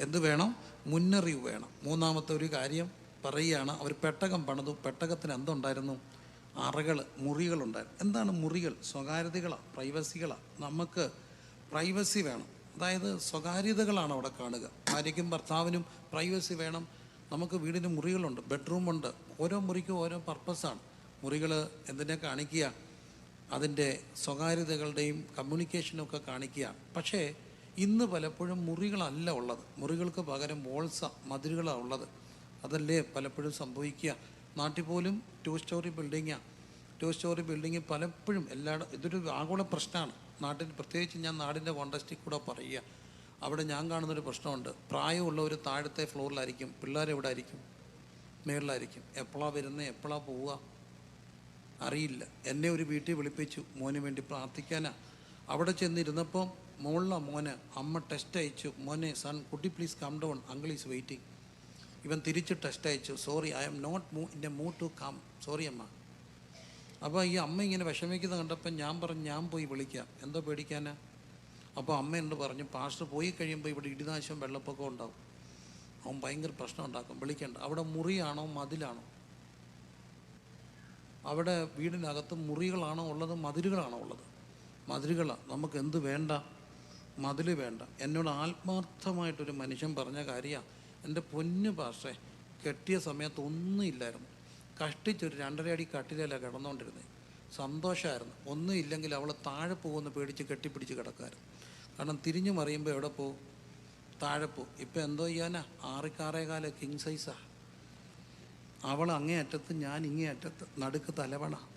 എന്ത് വേണം? മുന്നറിവ് വേണം. മൂന്നാമത്തെ ഒരു കാര്യം പറയുകയാണ് അവർ പെട്ടകം പണിതു. പെട്ടകത്തിന് എന്തുണ്ടായിരുന്നു? അറകൾ മുറികളുണ്ടായിരുന്നു. എന്താണ് മുറികൾ? സ്വകാര്യതകളാണ് പ്രൈവസികളാണ് നമുക്ക് പ്രൈവസി വേണം. അതായത് സ്വകാര്യതകളാണ് അവിടെ കാണുക. ഭാര്യയ്ക്കും ഭർത്താവിനും പ്രൈവസി വേണം. നമുക്ക് വീടിന് മുറികളുണ്ട് ബെഡ്റൂമുണ്ട്. ഓരോ മുറിക്കും ഓരോ പർപ്പസാണ്. മുറികൾ എന്തിനെ കാണിക്കുക? അതിന്റെ സ്വകാര്യതകളുടെയും കമ്മ്യൂണിക്കേഷനും ഒക്കെ കാണിക്കുകയാണ്. പക്ഷേ ഇന്ന് പലപ്പോഴും മുറികളല്ല ഉള്ളത്. മുറികൾക്ക് പകരം വോൾസ മതിലുകളാണ് ഉള്ളത്. അതല്ലേ പലപ്പോഴും സംഭവിക്കുക. നാട്ടിൽ പോലും ടു സ്റ്റോറി ബിൽഡിങ്ങാണ് ടു സ്റ്റോറി ബിൽഡിങ് പലപ്പോഴും എല്ലാ ഇതൊരു ആഗോള പ്രശ്നമാണ്. നാട്ടിൽ പ്രത്യേകിച്ച് ഞാൻ നാടിന്റെ കോണ്ടസ്റ്റിൽ കൂടെ പറയുക. അവിടെ ഞാൻ കാണുന്നൊരു പ്രശ്നമുണ്ട്. പ്രായമുള്ളവർ താഴത്തെ ഫ്ലോറിലായിരിക്കും പിള്ളേരെവിടെ ആയിരിക്കും മേളിലായിരിക്കും. എപ്പോഴാണ് വരുന്നത് എപ്പോഴാണ് പോവുക? അറിയില്ല. എന്നെ ഒരു വീട്ടിൽ വിളിപ്പിച്ചു. മോന് വേണ്ടി പ്രാർത്ഥിക്കാനാ. അവിടെ ചെന്നിരുന്നപ്പം മോളിലെ മോന് അമ്മ ടെസ്റ്റ് അയച്ചു. മോനെ സൺ കുട്ടി please come down uncle is waiting ഇവൻ തിരിച്ച് ടെസ്റ്റ് അയച്ചു. Sorry I am not mood in a mood to come sorry അമ്മ. അപ്പോൾ ഈ അമ്മ ഇങ്ങനെ വിഷമിക്കുന്നത് കണ്ടപ്പോൾ ഞാൻ പറഞ്ഞു ഞാൻ പോയി വിളിക്കാം. എന്തോ പേടിക്കാനാ? അപ്പോൾ അമ്മ എന്ന് പറഞ്ഞു പാസ്റ്റർ പോയി കഴിയുമ്പോൾ ഇവിടെ ഇടിനാശം വെള്ളപ്പൊക്കം ഉണ്ടാവും. അവൻ ഭയങ്കര പ്രശ്നം ഉണ്ടാക്കും. വിളിക്കണ്ട. അവിടെ മുറിയാണോ മതിലാണോ? അവിടെ വീടിനകത്ത് മുറികളാണോ ഉള്ളത് മതിലുകളാണോ ഉള്ളത്? മതിലുകളാണ് നമുക്ക് എന്ത് വേണ്ട? മതിൽ വേണ്ട. എന്നോട് ആത്മാർത്ഥമായിട്ടൊരു മനുഷ്യൻ പറഞ്ഞ കാര്യമാണ് എന്റെ പൊന്നു പാഷേ കെട്ടിയ സമയത്ത് ഒന്നുമില്ലായിരുന്നു കഷ്ടിച്ചൊരു രണ്ടര അടി കട്ടിലല്ല കിടന്നുകൊണ്ടിരുന്നത് സന്തോഷമായിരുന്നു ഒന്നും ഇല്ലെങ്കിൽ അവൾ താഴെ പോകുമെന്ന് പേടിച്ച് കെട്ടിപ്പിടിച്ച് കിടക്കായിരുന്നു കാരണം തിരിഞ്ഞു മറിയുമ്പോൾ എവിടെ പോകും താഴെ പോകും ഇപ്പം എന്തോ ചെയ്യാനാ? ആറിക്കാറേകാല കിങ് സൈസാ അവൾ അങ്ങേ അറ്റത്ത് ഞാൻ ഇങ്ങേ അറ്റത്ത് നടുക്ക് തലവണ.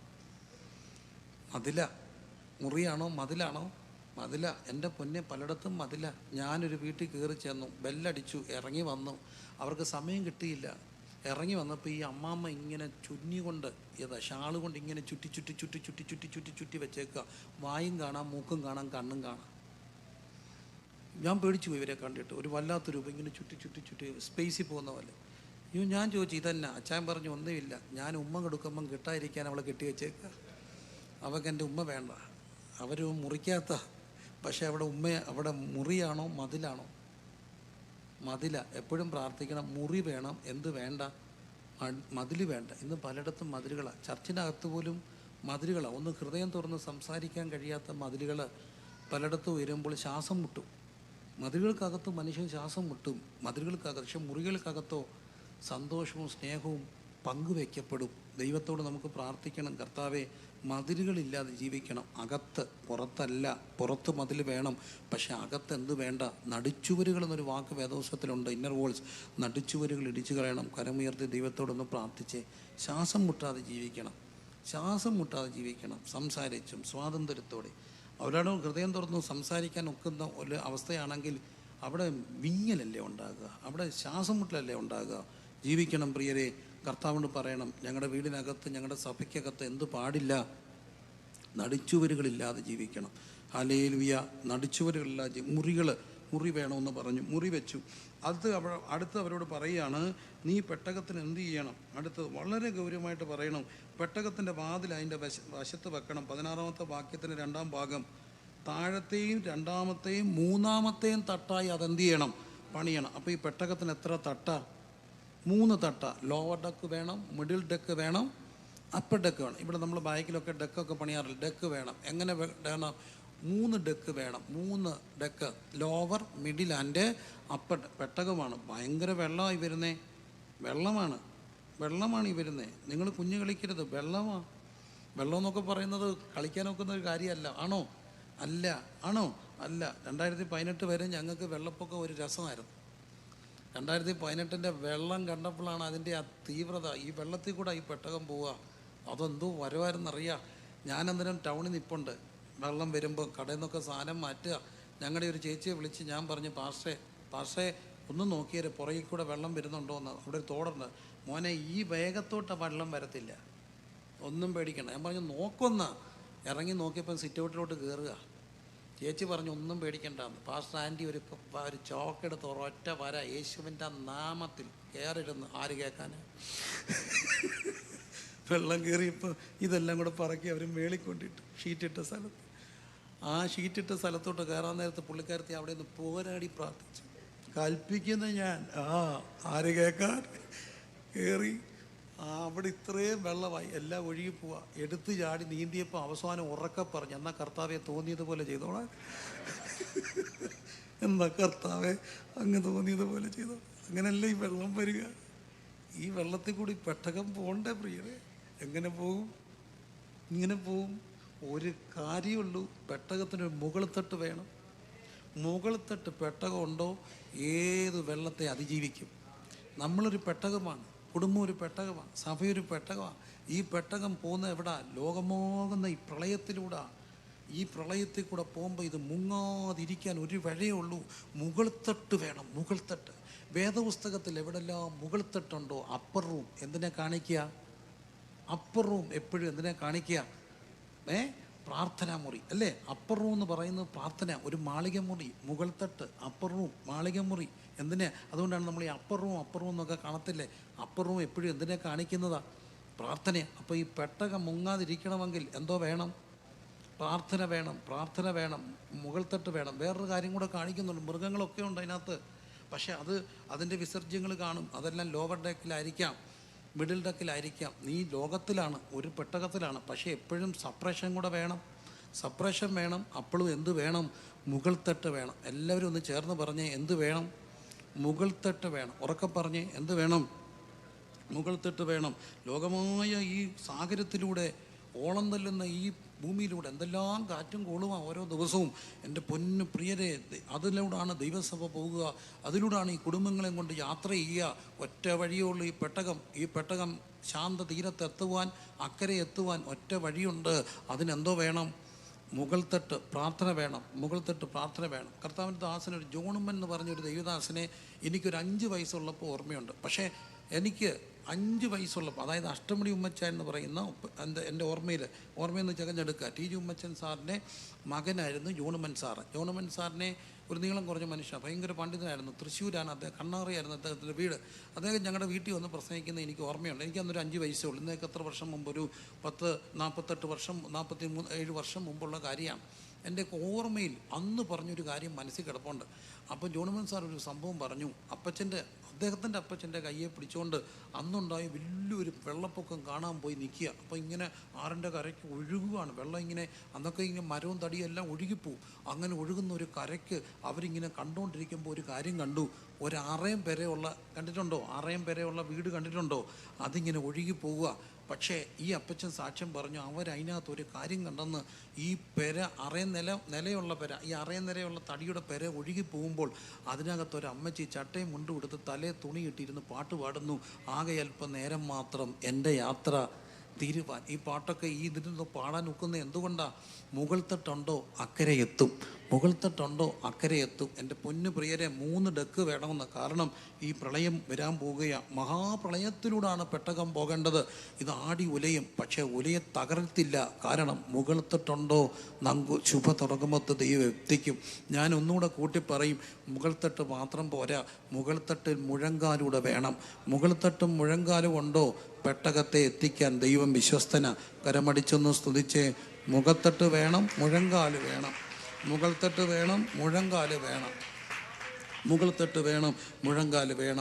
മതില. മുറിയാണോ? മതിലാണോ? മതില. എന്റെ പൊന്നെ പലയിടത്തും മതില. ഞാനൊരു വീട്ടിൽ കയറി ചെന്നു. ബെല്ലടിച്ചു. ഇറങ്ങി വന്നു. അവർക്ക് സമയം കിട്ടിയില്ല. ഇറങ്ങി വന്നപ്പോൾ ഈ അമ്മാമ്മ ഇങ്ങനെ ചുന്നി കൊണ്ട് ഏതാ ഷാൾ കൊണ്ട് ഇങ്ങനെ ചുറ്റി ചുറ്റി ചുറ്റി ചുറ്റി ചുറ്റി ചുറ്റി ചുറ്റി വെച്ചേക്കുക. വായും കാണാം മൂക്കും കാണാം കണ്ണും കാണാം. ഞാൻ പേടിച്ചു ഇവരെ കണ്ടിട്ട്. ഒരു വല്ലാത്ത രൂപം. ഇങ്ങനെ ചുറ്റി ചുറ്റി ചുറ്റി സ്പേസിൽ പോകുന്ന പോലെ. അയ്യോ ഞാൻ ചോദിച്ചു ഇതന്നെ. അച്ചാൻ പറഞ്ഞു ഒന്നുമില്ല. ഞാൻ ഉമ്മ കൊടുക്കുമ്പം കിട്ടാതിരിക്കാൻ അവളെ കെട്ടി വെച്ചേക്ക. അവൾക്ക് എന്റെ ഉമ്മ വേണ്ട. അവർ മുറിക്കാത്ത. പക്ഷെ അവിടെ ഉമ്മ അവിടെ മുറിയാണോ? മതിലാണോ? മതില. എപ്പോഴും പ്രാർത്ഥിക്കണം. മുറി വേണം. എന്ത് വേണ്ട? മതിൽ വേണ്ട. ഇന്ന് പലയിടത്തും മതിലുകളാണ് ചർച്ചിനകത്ത് പോലും മതിലുകളാണ് ഒന്ന് ഹൃദയം തുറന്ന് സംസാരിക്കാൻ കഴിയാത്ത മതിലുകൾ പലയിടത്തും ഉയരുമ്പോൾ ശ്വാസം മുട്ടും. മതിലുകൾക്കകത്ത് മനുഷ്യൻ ശ്വാസം മുട്ടും. മതിലുകൾക്കകത്ത് പക്ഷെ മുറികൾക്കകത്തോ സന്തോഷവും സ്നേഹവും പങ്കുവെക്കപ്പെടും. ദൈവത്തോട് നമുക്ക് പ്രാർത്ഥിക്കണം. കർത്താവെ മതിലുകളില്ലാതെ ജീവിക്കണം. അകത്ത് പുറത്തല്ല. പുറത്ത് മതിൽ വേണം. പക്ഷെ അകത്ത് എന്ത് വേണ്ട? നടിച്ചുവരുകൾ എന്നൊരു വാക്ക് വേദോസത്തിലുണ്ട് ഇന്നർ വോൾസ് നടിച്ചുവരുകൾ ഇടിച്ചു കളയണം. കരമുയർത്തി ദൈവത്തോടൊന്ന് പ്രാർത്ഥിച്ച്. ശ്വാസം മുട്ടാതെ ജീവിക്കണം. ശ്വാസം മുട്ടാതെ ജീവിക്കണം. സംസാരിച്ചും സ്വാതന്ത്ര്യത്തോടെ. അവരോട് ഹൃദയം തുറന്നു സംസാരിക്കാൻ ഒക്കുന്ന ഒരു അവസ്ഥയാണെങ്കിൽ അവിടെ വിങ്ങലല്ലേ ഉണ്ടാകുക? അവിടെ ശ്വാസം മുട്ടലല്ലേ ഉണ്ടാകുക? ജീവിക്കണം പ്രിയരെ. കർത്താവിനോട് പറയണം ഞങ്ങളുടെ വീടിനകത്ത് ഞങ്ങളുടെ സഭയ്ക്കകത്ത് എന്ത് പാടില്ല? നടിച്ചുവരുകളില്ലാതെ ജീവിക്കണം. ഹലേലുയ നടിച്ചുവരുകളില്ലാതെ മുറികൾ മുറി വേണമെന്ന് പറഞ്ഞു മുറി വെച്ചു. അത് അവ അടുത്ത് അവരോട് പറയുകയാണ് നീ പെട്ടകത്തിന് എന്ത് ചെയ്യണം? അടുത്ത് വളരെ ഗൗരവമായിട്ട് പറയണം പെട്ടകത്തിന്റെ വാതിൽ അതിന്റെ വശ വശത്ത് വെക്കണം. പതിനാറാമത്തെ വാക്യത്തിന്റെ രണ്ടാം ഭാഗം താഴത്തെയും രണ്ടാമത്തെയും മൂന്നാമത്തെയും തട്ടായി അതെന്ത് ചെയ്യണം? പണിയണം. അപ്പോൾ ഈ പെട്ടകത്തിന് എത്ര തട്ട? മൂന്ന് തട്ട. ലോവർ ഡെക്ക് വേണം മിഡിൽ ഡെക്ക് വേണം അപ്പർ ഡെക്ക് വേണം. ഇവിടെ നമ്മൾ ബൈക്കിലൊക്കെ ഡെക്കൊക്കെ പണിയാറില്ല? ഡെക്ക് വേണം. എങ്ങനെ വേണം? മൂന്ന് ഡെക്ക് വേണം. മൂന്ന് deck lower middle and upper പെട്ടകമാണ്. ഭയങ്കര വെള്ളമായി വരുന്നേ. വെള്ളമാണ്. വെള്ളമാണ് ഈ വരുന്നത് നിങ്ങൾ കുഞ്ഞ് കളിക്കരുത്. വെള്ളമാണ് വെള്ളം എന്നൊക്കെ പറയുന്നത് കളിക്കാൻ ഒക്കുന്ന ഒരു കാര്യമല്ല. ആണോ? അല്ല. ആണോ? അല്ല. രണ്ടായിരത്തി പതിനെട്ട് വരെ ഞങ്ങൾക്ക് വെള്ളപ്പൊക്കം ഒരു രസമായിരുന്നു. രണ്ടായിരത്തി പതിനെട്ടിന്റെ വെള്ളം കണ്ടപ്പോഴാണ് അതിന്റെ ആ തീവ്രത ഈ വെള്ളത്തിൽ കൂടെ ഈ പെട്ടകം പോവുക. അതെന്തോ വരവായിരുന്നറിയാം ഞാൻ അന്നേരം ടൗണിൽ നിൽപ്പുണ്ട് വെള്ളം വരുമ്പോൾ കടയിൽ നിന്നൊക്കെ സാധനം മാറ്റുക. ഞങ്ങളുടെ ഒരു ചേച്ചിയെ വിളിച്ച് ഞാൻ പറഞ്ഞു പാഷേ പാഷേ ഒന്ന് നോക്കിയാൽ പുറകിൽ കൂടെ വെള്ളം വരുന്നുണ്ടോ എന്ന്. അവിടെ ഒരു തോടുണ്ട്. മോനെ ഈ വേഗത്തോട്ട് വെള്ളം വരത്തില്ല. ഒന്നും പേടിക്കണ്ട. ഞാൻ പറഞ്ഞു നോക്കൊന്ന. ഇറങ്ങി നോക്കിയപ്പോൾ സിറ്റ് ഔട്ടിലോട്ട് കയറുക ചേച്ചി പറഞ്ഞു ഒന്നും പേടിക്കണ്ടെന്ന്. പാസ്റ്റർ ആന്റി ഒരു ഒരു ചോക്കെടുത്ത് ഒരൊറ്റ വര യേശുവിന്റെ നാമത്തിൽ കയറിടുന്ന് ആര് കേൾക്കാൻ വെള്ളം കയറിയപ്പോൾ ഇതെല്ലാം കൂടെ പറക്കി അവർ മേളിക്കൊണ്ടിട്ട് ഷീറ്റിട്ട സ്ഥലത്ത്. ആ ഷീറ്റിട്ട സ്ഥലത്തോട്ട് കയറാൻ നേരത്ത് പുള്ളിക്കാരത്തി അവിടെ നിന്ന് പോരാടി പ്രാർത്ഥിച്ചു. കൽപ്പിക്കുന്ന ഞാൻ ആ ആര് കേൾക്കാൻ? കയറി അവിടെ ഇത്രയും വെള്ളമായി എല്ലാം ഒഴുകി പോവാ. എടുത്ത് ചാടി നീന്തിയപ്പോൾ അവസാനം ഉറക്കെ പറഞ്ഞു എന്നാ കർത്താവെ തോന്നിയതുപോലെ ചെയ്തോളാം. എന്നാ കർത്താവെ അങ്ങ് തോന്നിയതുപോലെ ചെയ്തോ. അങ്ങനല്ലേ ഈ വെള്ളം വരിക. ഈ വെള്ളത്തിൽ കൂടി പെട്ടകം പോകണ്ടേ പ്രിയരെ. എങ്ങനെ പോകും? ഇങ്ങനെ പോകും. ഒരു കാര്യമുള്ളൂ പെട്ടകത്തിന് മുകളിത്തട്ട് വേണം. മുകളിത്തട്ട് പെട്ടകം ഉണ്ടോ? ഏത് വെള്ളത്തെ അതിജീവിക്കും? നമ്മളൊരു പെട്ടകമാണ്. കുടുംബം ഒരു പെട്ടകമാണ് സഭയൊരു പെട്ടകമാണ്. ഈ പെട്ടകം പോകുന്ന എവിടെ? ലോകമോകുന്ന ഈ പ്രളയത്തിലൂടെ. ഈ പ്രളയത്തിൽ കൂടെ പോകുമ്പോൾ ഇത് മുങ്ങാതിരിക്കാൻ ഒരു വഴിയേ ഉള്ളൂ. മുകൾത്തട്ട് വേണം മുകൾത്തട്ട് വേദപുസ്തകത്തിൽ എവിടെല്ലാം മുകൾത്തട്ടുണ്ടോ അപ്പർ റൂം എന്തിനെ കാണിക്കുക? അപ്പർ റൂം എപ്പോഴും എന്തിനെ കാണിക്കുക? ഏ? പ്രാർത്ഥനാ മുറി അല്ലേ? അപ്പർ റൂം എന്ന് പറയുന്നത് പ്രാർത്ഥന ഒരു മാളിക മുറി മുകൾ തട്ട് അപ്പർ റൂം മാളിക മുറി എന്തിനാ? അതുകൊണ്ടാണ് നമ്മൾ ഈ അപ്പുറവും അപ്പുറവും എന്നൊക്കെ കാണത്തില്ലേ? അപ്പുറവും എപ്പോഴും എന്തിനെ കാണിക്കുന്നതാ? പ്രാർത്ഥന അപ്പോൾ ഈ പെട്ടക മുങ്ങാതിരിക്കണമെങ്കിൽ എന്തോ വേണം? പ്രാർത്ഥന വേണം പ്രാർത്ഥന വേണം മുകൾ തട്ട് വേണം. വേറൊരു കാര്യം കൂടെ കാണിക്കുന്നുണ്ട്. മൃഗങ്ങളൊക്കെ ഉണ്ട് അതിനകത്ത്. പക്ഷേ അത് അതിന്റെ വിസർജ്യങ്ങൾ കാണും. അതെല്ലാം ലോവർ ഡെക്കിലായിരിക്കാം മിഡിൽ ഡെക്കിലായിരിക്കാം നീ ലോകത്തിലാണ് ഒരു പെട്ടകത്തിലാണ്. പക്ഷേ എപ്പോഴും സപ്രഷൻ കൂടെ വേണം. സപ്രഷൻ വേണം. അപ്പോഴും എന്ത് വേണം? മുകൾ തട്ട് വേണം. എല്ലാവരും ഒന്ന് ചേർന്ന് പറഞ്ഞേ എന്ത് വേണം? മുകൾ തട്ട് വേണം. ഉറക്കെ പറഞ്ഞ് എന്ത് വേണം? മുകൾത്തട്ട് തട്ട് വേണം. ലോകമായ ഈ സാഗരത്തിലൂടെ ഓളം തല്ലുന്ന ഈ ഭൂമിയിലൂടെ എന്തെല്ലാം കാറ്റും കോളുമാണ് ഓരോ ദിവസവും. എന്റെ പൊന്നു പ്രിയരെ അതിലൂടാണ് ദൈവസഭ പോകുക. അതിലൂടെയാണ് ഈ കുടുംബങ്ങളെയും കൊണ്ട് യാത്ര ചെയ്യുക. ഒറ്റ വഴിയുള്ള ഈ പെട്ടകം. ഈ പെട്ടകം ശാന്ത തീരത്തെത്തുവാൻ അക്കരെ എത്തുവാൻ ഒറ്റ വഴിയുണ്ട്. അതിനെന്തോ വേണം? മുകൾ തട്ട് പ്രാർത്ഥന വേണം മുകൾത്തട്ട് തട്ട് പ്രാർത്ഥന വേണം. കർത്താവിന്റെ ദാസന് ഒരു ജോണുമ്മൻ എന്ന് പറഞ്ഞൊരു ദൈവദാസനെ എനിക്കൊരു അഞ്ച് വയസ്സുള്ളപ്പോൾ ഓർമ്മയുണ്ട്. പക്ഷേ എനിക്ക് അഞ്ച് വയസ്സുള്ളപ്പോൾ അതായത് അഷ്ടമണി ഉമ്മച്ച എന്ന് പറയുന്ന എന്റെ എന്റെ ഓർമ്മയിൽ ഓർമ്മയിൽ നിന്ന് ചകഞ്ഞെടുക്കുക ടി ജി ഉമ്മച്ചൻ സാറിന്റെ മകനായിരുന്നു ജോണുമൻ സാറ്. ജോണുമൻ സാറിനെ ഒരു നീളം കുറഞ്ഞ മനുഷ്യൻ ഭയങ്കര പണ്ഡിതനായിരുന്നു. തൃശ്ശൂരാണ് അദ്ദേഹം. കണ്ണാറിയായിരുന്നു അദ്ദേഹത്തിന്റെ വീട്. അദ്ദേഹം ഞങ്ങളുടെ വീട്ടിൽ വന്ന് പ്രസംഗിക്കുന്നത് എനിക്ക് ഓർമ്മയുണ്ട്. എനിക്ക് അന്നൊരു അഞ്ച് വയസ്സേ ഉള്ളൂ. ഇന്നേക്ക് എത്ര വർഷം മുമ്പ്? ഒരു പത്ത് നാൽപ്പത്തെട്ട് വർഷം നാൽപ്പത്തി മൂന്ന് ഏഴ് വർഷം മുമ്പുള്ള കാര്യമാണ്. എന്റെ ഓർമ്മയിൽ അന്ന് പറഞ്ഞൊരു കാര്യം മനസ്സിൽ കിടപ്പുണ്ട്. അപ്പോൾ ജോണുമൻ സാർ ഒരു സംഭവം പറഞ്ഞു. അപ്പച്ചന്റെ അദ്ദേഹത്തിന്റെ അപ്പച്ചന്റെ കയ്യെ പിടിച്ചുകൊണ്ട് അന്നുണ്ടായ വലിയൊരു വെള്ളപ്പൊക്കം കാണാൻ പോയി നിൽക്കുക. അപ്പോൾ ഇങ്ങനെ ആറിന്റെ കരയ്ക്ക് ഒഴുകുകയാണ് വെള്ളം ഇങ്ങനെ അന്നൊക്കെ ഇങ്ങനെ മരവും തടിയും എല്ലാം ഒഴുകിപ്പോവും അങ്ങനെ ഒഴുകുന്ന ഒരു കരയ്ക്ക് അവരിങ്ങനെ കണ്ടുകൊണ്ടിരിക്കുമ്പോൾ ഒരു കാര്യം കണ്ടു. ഒരു ആറേം പെരയുള്ള കണ്ടിട്ടുണ്ടോ? ആറേം പെരയുള്ള വീട് കണ്ടിട്ടുണ്ടോ? അതിങ്ങനെ ഒഴുകി പോവുക പക്ഷേ ഈ അപ്പച്ചൻ സാക്ഷ്യം പറഞ്ഞു അവരതിനകത്ത് ഒരു കാര്യം കണ്ടെന്ന് ഈ പെര അറേ നില നിലയുള്ള പെര ഈ അറേ നിലയുള്ള തടിയുടെ പെര ഒഴുകി പോകുമ്പോൾ അതിനകത്ത് ഒരു അമ്മച്ചി ചട്ടയും മുണ്ടു കൊടുത്ത് തലേ തുണി ഇട്ടിരുന്ന് പാട്ട് പാടുന്നു. ആകെ അല്പം നേരം മാത്രം എന്റെ യാത്ര തീരുവാൻ. ഈ പാട്ടൊക്കെ ഈ ഇതിൽ നിന്ന് പാടാൻ ഒക്കുന്ന എന്തുകൊണ്ടാണ് മുകൾ തട്ടുണ്ടോ അക്കരെ എത്തും. മുകൾ തട്ടുണ്ടോ അക്കരെ എത്തും എന്റെ പൊന്നു പ്രിയരെ മൂന്ന് ഡെക്ക് വേണമെന്ന് കാരണം ഈ പ്രളയം വരാൻ പോവുകയാണ് മഹാപ്രളയത്തിലൂടെയാണ് പെട്ടകം പോകേണ്ടത്. ഇത് ആടി ഉലയും പക്ഷേ ഉലയെ തകർത്തില്ല. കാരണം മുകൾത്തിട്ടുണ്ടോ? തട്ടുണ്ടോ നങ്കു ശുഭ തുടങ്ങുമ്പത്ത് ദൈവം എത്തിക്കും ഞാൻ ഒന്നുകൂടെ കൂട്ടി പറയും മുകൾ തട്ട് മാത്രം പോരാ. മുകൾ തട്ടിൽ മുഴങ്കാലൂടെ വേണം. മുകൾ തട്ടും മുഴങ്കാലും ഉണ്ടോ? പെട്ടകത്തെ എത്തിക്കാൻ ദൈവം വിശ്വസ്തന. കരമടിച്ചൊന്ന് സ്തുതിച്ച്. മുഖത്തട്ട് വേണം മുഴങ്കാൽ വേണം. മുകൾ തട്ട് വേണം മുഴങ്കാൽ വേണം. മുകൾത്തട്ട് വേണം മുഴങ്കാൽ വേണം.